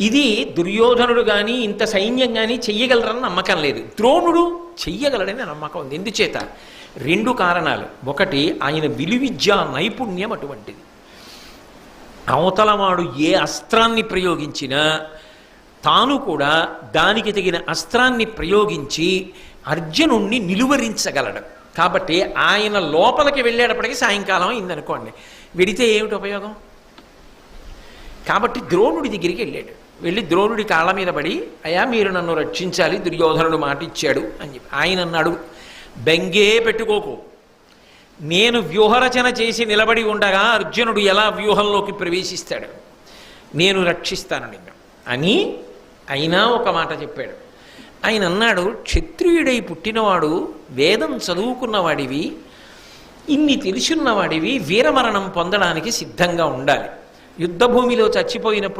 ఇది దుర్యోధనుడు కానీ ఇంత సైన్యం కానీ చెయ్యగలరని నమ్మకం లేదు. ద్రోణుడు చెయ్యగలడని నమ్మకం ఉంది. ఎందుచేత? రెండు కారణాలు. ఒకటి ఆయన విలువిద్యా నైపుణ్యం అటువంటిది. అవతలవాడు ఏ అస్త్రాన్ని ప్రయోగించినా తాను కూడా దానికి తగిన అస్త్రాన్ని ప్రయోగించి అర్జునుణ్ణి నిలువరించగలడు. కాబట్టి ఆయన లోపలికి వెళ్ళేటప్పటికి సాయంకాలం అయిందనుకోండి. వెడితే ఏమిటి ఉపయోగం? కాబట్టి ద్రోణుడి దగ్గరికి వెళ్ళాడు. వెళ్ళి ద్రోణుడి కాళ్ళ మీద పడి అయా మీరు నన్ను రక్షించాలి దుర్యోధనుడు మాట ఇచ్చాడు అని చెప్పి ఆయన అన్నాడు. బెంగే పెట్టుకోకు. నేను వ్యూహరచన చేసి నిలబడి ఉండగా అర్జునుడు ఎలా వ్యూహంలోకి ప్రవేశిస్తాడు? నేను రక్షిస్తాను నిన్ను అని అయినా ఒక మాట చెప్పాడు. ఆయన అన్నాడు క్షత్రియుడై పుట్టినవాడు వేదం చదువుకున్నవాడివి ఇన్ని తెలుసున్నవాడివి వీరమరణం పొందడానికి సిద్ధంగా ఉండాలి. యుద్ధభూమిలో చచ్చిపోయినప్పుడు